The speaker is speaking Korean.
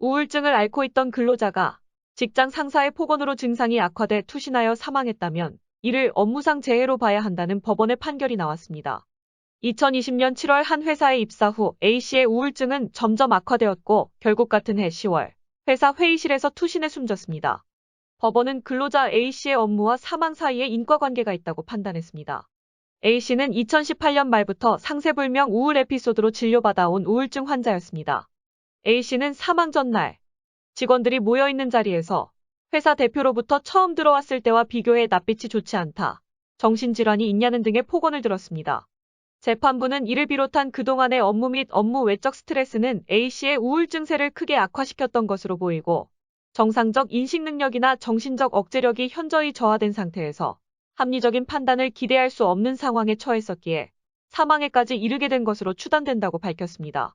우울증을 앓고 있던 근로자가 직장 상사의 폭언으로 증상이 악화돼 투신하여 사망했다면 이를 업무상 재해로 봐야 한다는 법원의 판결이 나왔습니다. 2020년 7월 한 회사에 입사 후 A씨의 우울증은 점점 악화되었고 결국 같은 해 10월 회사 회의실에서 투신해 숨졌습니다. 법원은 근로자 A씨의 업무와 사망 사이에 인과관계가 있다고 판단했습니다. A씨는 2018년 말부터 상세불명 우울 에피소드로 진료받아온 우울증 환자였습니다. A씨는 사망 전날 직원들이 모여있는 자리에서 회사 대표로부터 처음 들어왔을 때와 비교해 낯빛이 좋지 않다. 정신질환이 있냐는 등의 폭언을 들었습니다. 재판부는 이를 비롯한 그동안의 업무 및 업무 외적 스트레스는 A씨의 우울증세를 크게 악화시켰던 것으로 보이고 정상적 인식 능력이나 정신적 억제력이 현저히 저하된 상태에서 합리적인 판단을 기대할 수 없는 상황에 처했었기에 사망에까지 이르게 된 것으로 추단된다고 밝혔습니다.